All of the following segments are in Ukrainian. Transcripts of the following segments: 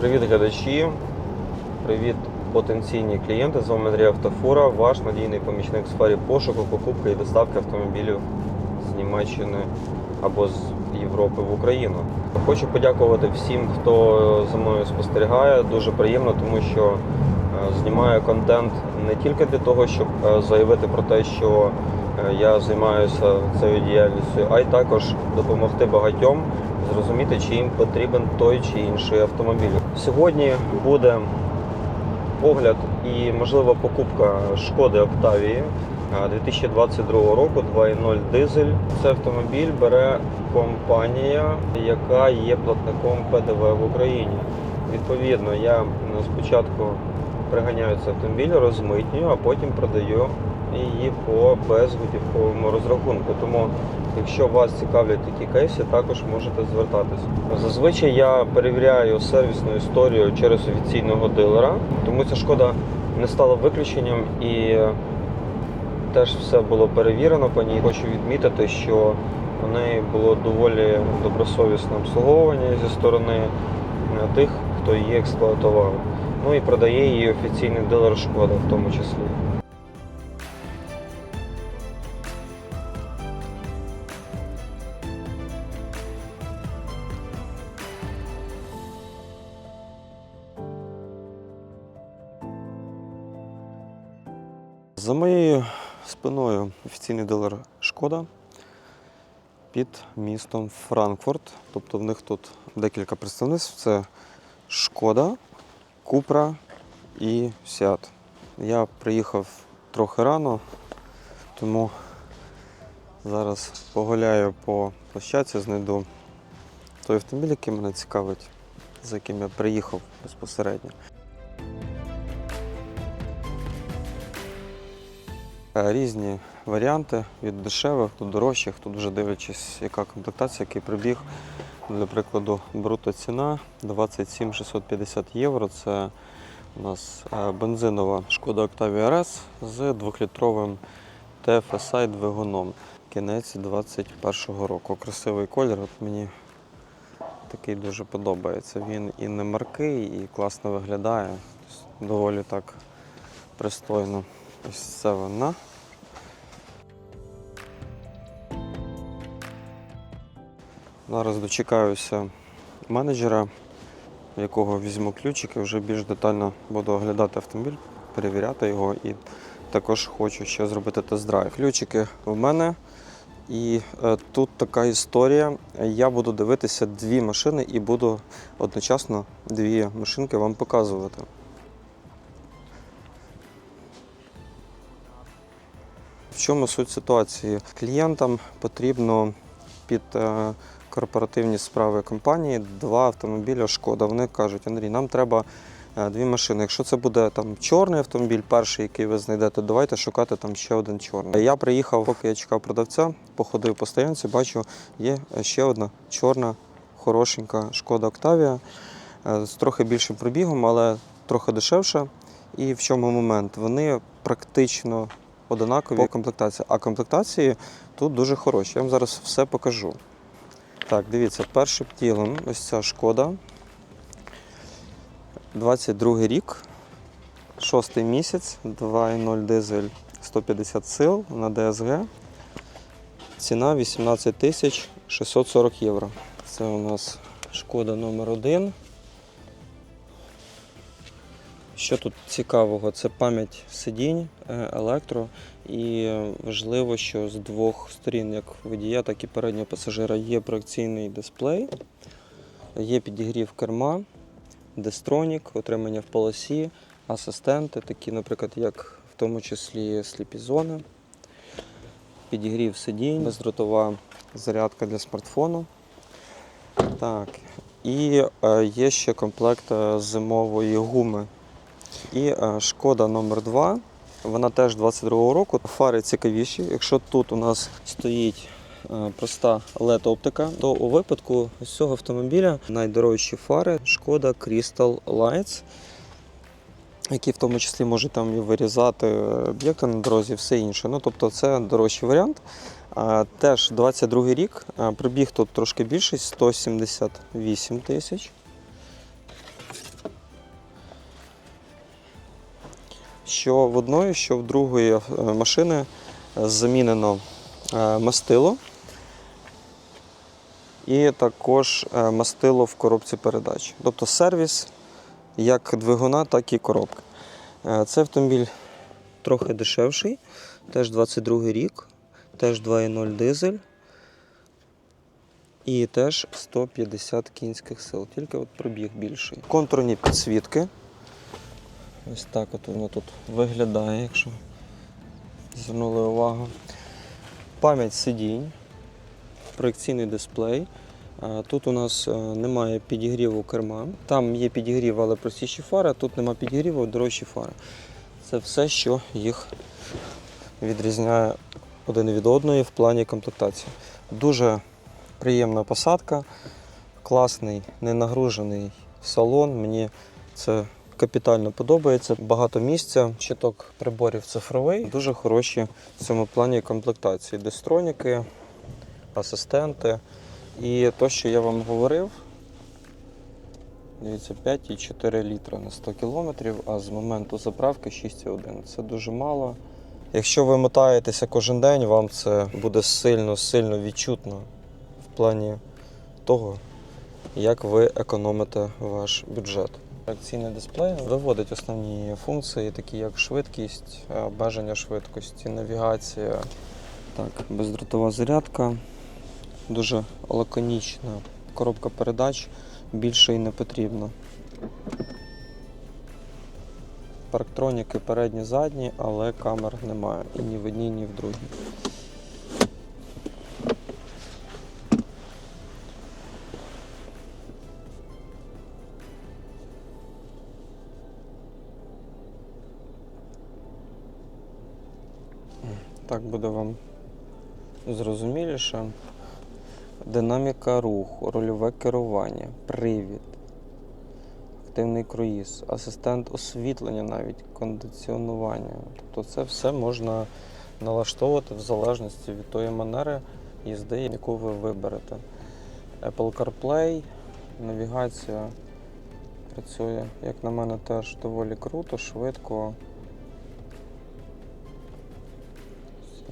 Привіт, глядачі! Привіт, потенційні клієнти. З вами Андрій Автофура, ваш надійний помічник в сфері пошуку, покупки і доставки автомобілів з Німеччини або з Європи в Україну. Хочу подякувати всім, хто за мною спостерігає. Дуже приємно, тому що е, знімаю контент не тільки для того, щоб е, заявити про те, що е, я займаюся цією діяльністю, а й також допомогти багатьом зрозуміти, чи їм потрібен той чи інший автомобіль. Сьогодні буде огляд і можливо покупка шкоди Октавії 2022 року 2.0 дизель. Цей автомобіль бере компанія, яка є платником ПДВ в Україні. Відповідно, я спочатку приганяю цей автомобіль, розмитнюю, а потім продаю її по безготівковому розрахунку. Тому Якщо вас цікавлять такі кейси, також можете звертатись. Зазвичай я перевіряю сервісну історію через офіційного дилера, тому ця шкода не стала виключенням і теж все було перевірено по ній. Хочу відмітити, що у неї було доволі добросовісне обслуговування зі сторони е, тих, хто її експлуатував. Ну і продає її офіційний дилер шкода в тому числі. За моєю спиною офіційний дилер Шкода під містом Франкфурт. Тобто в них тут декілька представництв. Це Шкода, Купра і Сіат. Я приїхав трохи рано, тому зараз погуляю по площадці, знайду той автомобіль, який мене цікавить, за яким я приїхав безпосередньо. Різні варіанти від дешевих до дорожчих. Тут вже дивлячись, яка комплектація, який прибіг. Для прикладу, бруто ціна 27 650 євро. Це у нас е, бензинова шкода Octavia RS з 2-літровим TFSI двигуном. Кінець 21-го року. Красивий колір. От мені такий дуже подобається. Він і не маркий, і класно виглядає. Тобто Доволі так пристойно. Ось це вона. Зараз дочекаюся менеджера, якого візьму ключики, вже більш детально буду оглядати автомобіль, перевіряти його і також хочу ще зробити тест-драйв. Ключики в мене. І е, тут така історія. Я буду дивитися дві машини і буду одночасно дві машинки вам показувати. Чому суть ситуації? Клієнтам потрібно під е, корпоративні справи компанії два автомобіля шкода. Вони кажуть, Андрій, нам треба е, дві машини. Якщо це буде там чорний автомобіль, перший, який ви знайдете, давайте шукати там ще один чорний. Я приїхав, поки я чекав продавця, походив по стоянці, бачу, є ще одна чорна, хорошенька шкода Октавія е, з трохи більшим пробігом, але трохи дешевша. І в чому момент? Вони практично одинакові по комплектації. А комплектації тут дуже хороші. Я вам зараз все покажу. Так, дивіться, першим ділом ось ця шкода. 22 рік, шостий місяць, 2.0 дизель 150 сил на DSG. Ціна 18 тисяч 640 євро. Це у нас шкода номер 1 Що тут цікавого? Це пам'ять сидінь, е, електро. І важливо, що з двох сторін, як водія, так і переднього пасажира, є проекційний дисплей, є підігрів керма, дестронік, отримання в полосі, асистенти, такі, наприклад, як в тому числі сліпізони, підігрів сидінь, бездротова зарядка для смартфону. Так. І е, є ще комплект е, зимової гуми. І е, шкода номер 2 вона теж 22-го року. Фари цікавіші. Якщо тут у нас стоїть е, проста LED-оптика, то у випадку з цього автомобіля найдорожчі фари шкода Crystal Lights, які в тому числі можуть там і вирізати е, об'єкти на дорозі, все інше. Ну, тобто це дорожчий варіант. Теж 22 рік, а, пробіг тут трошки більший 178 тисяч. Що в одної, що в другої е, машини е, замінено е, мастило. І також мастило в коробці передач. Тобто сервіс як двигуна, так і коробки. Цей автомобіль трохи дешевший, теж 22 рік, теж 2.0 дизель. І теж 150 кінських сил, тільки от пробіг більший. Контурні підсвітки. Ось так от воно тут виглядає, якщо звернули увагу. Пам'ять сидінь, проекційний дисплей. Тут у нас е, немає підігріву керма. Там є підігрів, але простіші фари, тут немає підігріву, дорожчі фари. Це все, що їх відрізняє один від одної в плані комплектації. Дуже приємна посадка, класний, ненагружений салон. Мені це капітально подобається. Багато місця, щиток приборів цифровий. Дуже хороші в цьому плані комплектації. Дестроніки, асистенти. І то, що я вам говорив, дивіться, 5,4 літра на 100 кілометрів, а з моменту заправки 6,1. Це дуже мало. Якщо ви мотаєтеся кожен день, вам це буде сильно-сильно відчутно в плані того, як ви економите ваш бюджет. Реакційний дисплей виводить основні функції, такі як швидкість, е, обмеження швидкості, навігація, так, бездротова зарядка, дуже лаконічна коробка передач, більше і не потрібно. Парктроніки передні, задні, але камер немає і ні в одній, ні в другій. Так буде вам зрозуміліше. Динаміка руху, рульове керування, привід, активний круїз, асистент освітлення, навіть кондиціонування. Тобто це все можна налаштовувати в залежності від тої манери їзди, яку ви виберете. Apple CarPlay, навігація працює, як на мене, теж доволі круто, швидко.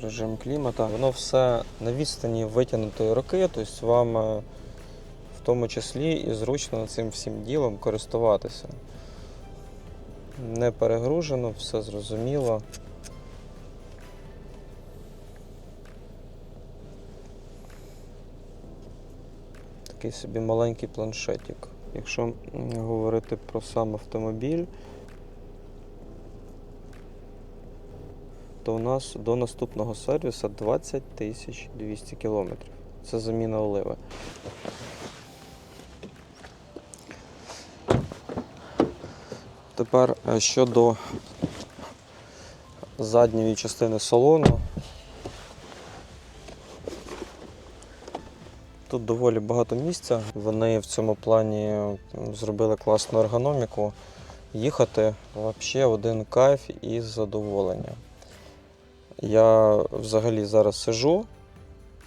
Режим клімата. Воно все на відстані витягнутої руки, тобто вам е, в тому числі і зручно цим всім ділом користуватися. Не перегружено, все зрозуміло. Такий собі маленький планшетик. Якщо говорити про сам автомобіль, то у нас до наступного сервісу 20 тисяч 200 кілометрів. Це заміна оливи. Тепер е, щодо задньої частини салону. Тут доволі багато місця. Вони в цьому плані зробили класну ергономіку. Їхати взагалі один кайф і задоволення. Я взагалі зараз сижу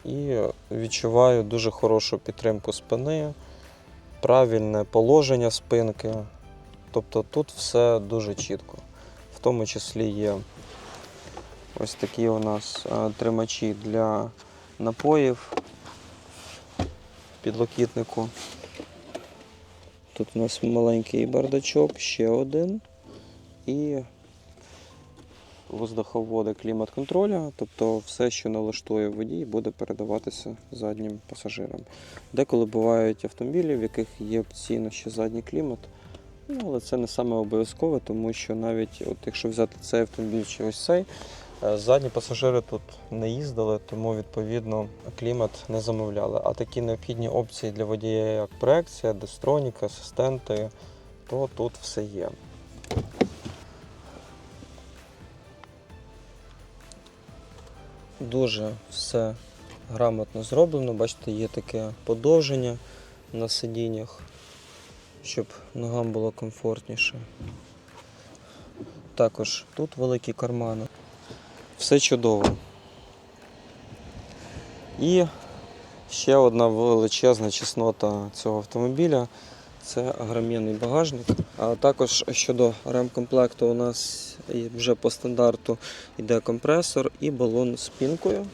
і відчуваю дуже хорошу підтримку спини, правильне положення спинки. Тобто тут все дуже чітко. В тому числі є ось такі у нас е, тримачі для напоїв підлокітнику. Тут у нас маленький бардачок, ще один. І воздуховоди клімат-контроля, тобто все, що налаштує водій, буде передаватися заднім пасажирам. Деколи бувають автомобілі, в яких є опційно ще задній клімат. Ну, але це не саме обов'язкове, тому що навіть от якщо взяти цей автомобіль чи ось цей, е, задні пасажири тут не їздили, тому відповідно клімат не замовляли. А такі необхідні опції для водія, як проекція, дестроніка, асистенти, то тут все є. Дуже все грамотно зроблено. Бачите, є таке подовження на сидіннях, щоб ногам було комфортніше. Також тут великі кармани. Все чудово. І ще одна величезна чеснота цього автомобіля це агромінний багажник. А також щодо ремкомплекту у нас вже по стандарту йде компресор і балон з пінкою.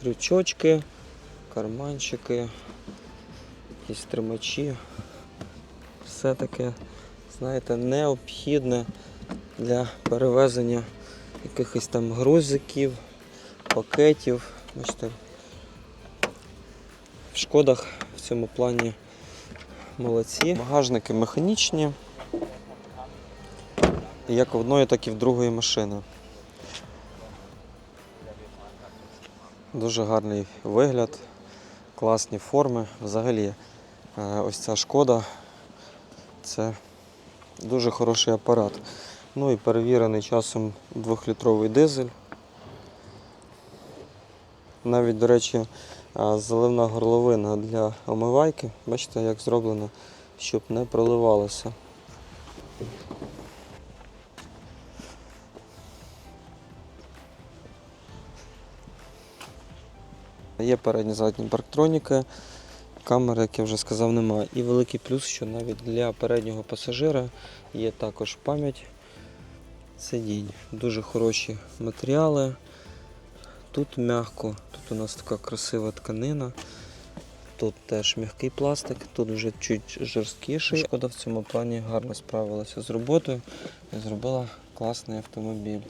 Крючочки, карманчики, якісь тримачі. Все таке, знаєте, необхідне для перевезення якихось там грузиків, пакетів. Бачите, в шкодах в цьому плані молодці. Багажники механічні, як в одної, так і в другої машини. Дуже гарний вигляд, класні форми. Взагалі, е, ось ця шкода це дуже хороший апарат. Ну і перевірений часом 2-літровий дизель. Навіть, до речі, заливна горловина для омивайки. Бачите, як зроблено, щоб не проливалося. Є передні задні парктроніки, камери, як я вже сказав, немає. І великий плюс, що навіть для переднього пасажира є також пам'ять сидінь. Дуже хороші матеріали. Тут м'яко, тут у нас така красива тканина. Тут теж м'який пластик, тут вже чуть жорсткіший. Шкода в цьому плані гарно справилася з роботою і зробила класний автомобіль.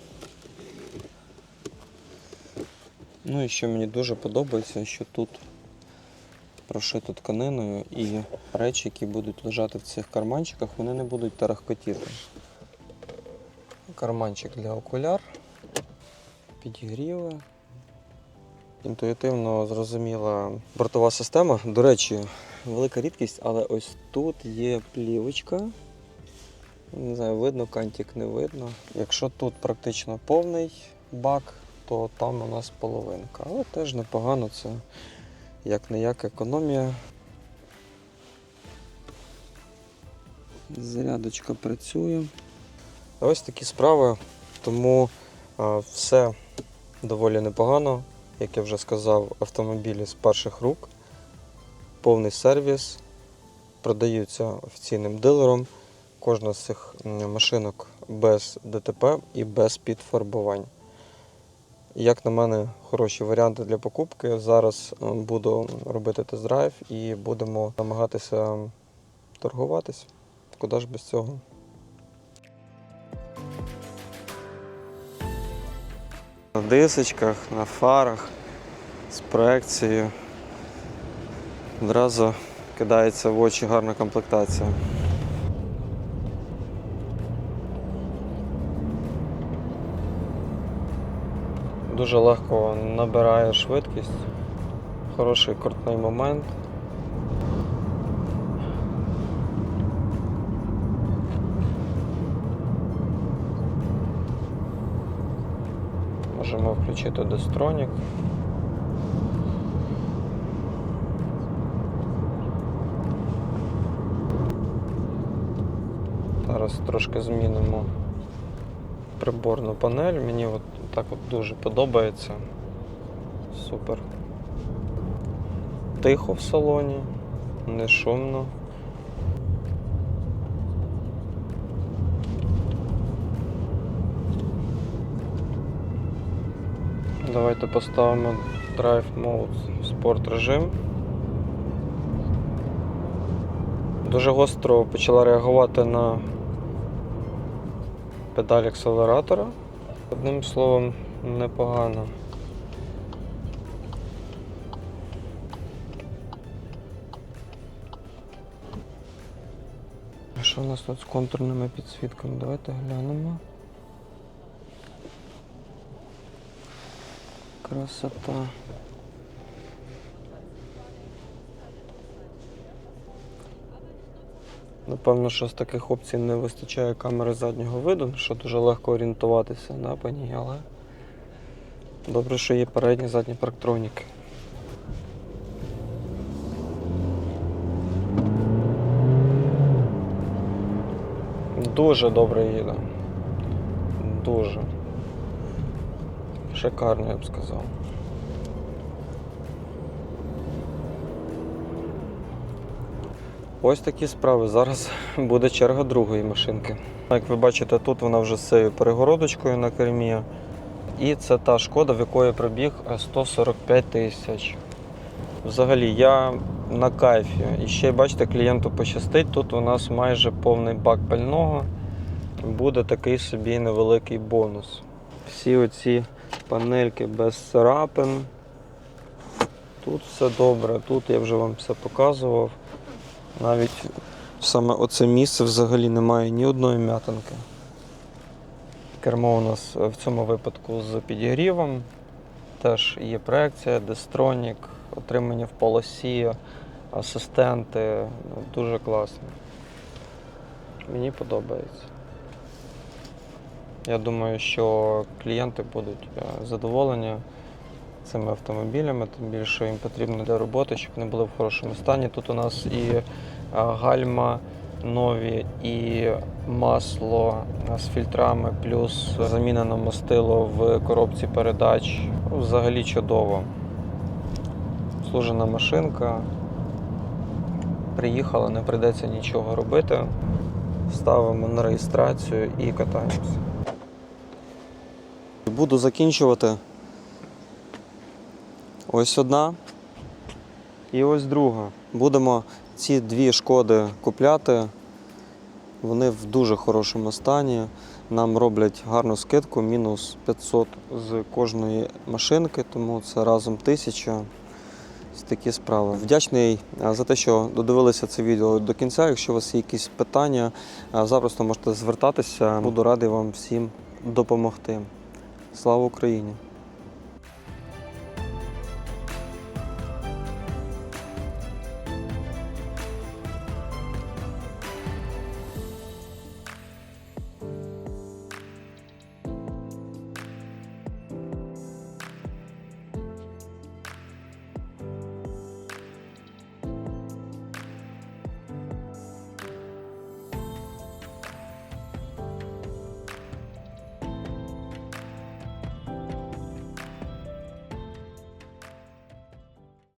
Ну і що мені дуже подобається, що тут прошито тканиною і речі, які будуть лежати в цих карманчиках, вони не будуть тарахкотіти. Карманчик для окуляр, підігріви. Інтуїтивно зрозуміла бортова система. До речі, велика рідкість, але ось тут є плівочка. Не знаю, видно, кантик не видно. Якщо тут практично повний бак, то там у нас половинка. Але теж непогано, це як не як економія. Зарядочка працює. Ось такі справи, тому все доволі непогано. Як я вже сказав, автомобілі з перших рук, повний сервіс, продаються офіційним дилером. Кожна з цих машинок без ДТП і без підфарбувань. Як на мене, хороші варіанти для покупки. Зараз буду робити тест-драйв і будемо намагатися торгуватись. Куди ж без цього? На дисочках, на фарах з проекцією. Одразу кидається в очі гарна комплектація. Дуже легко набирає швидкість, хороший крутний момент. Можемо включити Destronік. Зараз трошки змінимо приборну панель. Мені от так от дуже подобається. Супер. Тихо в салоні, не шумно. Давайте поставимо Drive Mode спорт режим. Дуже гостро почала реагувати на педаль акселератора. Одним словом, непогано. Що у нас тут з контурними підсвітками? Давайте глянемо. Красота. Напевно, що з таких опцій не вистачає камери заднього виду, що дуже легко орієнтуватися на по ній, але добре, що є передні задні парктроніки. Дуже добре їде. Дуже шикарно, я б сказав. Ось такі справи. Зараз буде черга другої машинки. Як ви бачите, тут вона вже з цією перегородочкою на кермі. І це та шкода, в якої пробіг 145 тисяч. Взагалі, я на кайфі. І ще бачите, клієнту пощастить. Тут у нас майже повний бак пального. Буде такий собі невеликий бонус. Всі оці панельки без царапин. Тут все добре, тут я вже вам все показував. Навіть саме оце місце взагалі немає ні одної м'ятинки. Кермо у нас в цьому випадку з підігрівом. Теж є проекція, дестронік, отримання в полосі, асистенти. Дуже класно. Мені подобається. Я думаю, що клієнти будуть е, задоволені цими автомобілями, тим більше їм потрібно для роботи, щоб вони були в хорошому стані. Тут у нас і е, гальма нові, і масло з фільтрами, плюс заміна на мастило в коробці передач. Ну, Взагалі чудово. Служена машинка. Приїхала, не прийдеться нічого робити. Ставимо на реєстрацію і катаємося. Буду закінчувати. Ось одна і ось друга. Будемо ці дві шкоди купляти. Вони в дуже хорошому стані. Нам роблять гарну скидку, мінус 500 з кожної машинки, тому це разом 1000. Ось такі справи. Вдячний за те, що додивилися це відео до кінця. Якщо у вас є якісь питання, запросто можете звертатися. Буду радий вам всім допомогти. Слава Україні!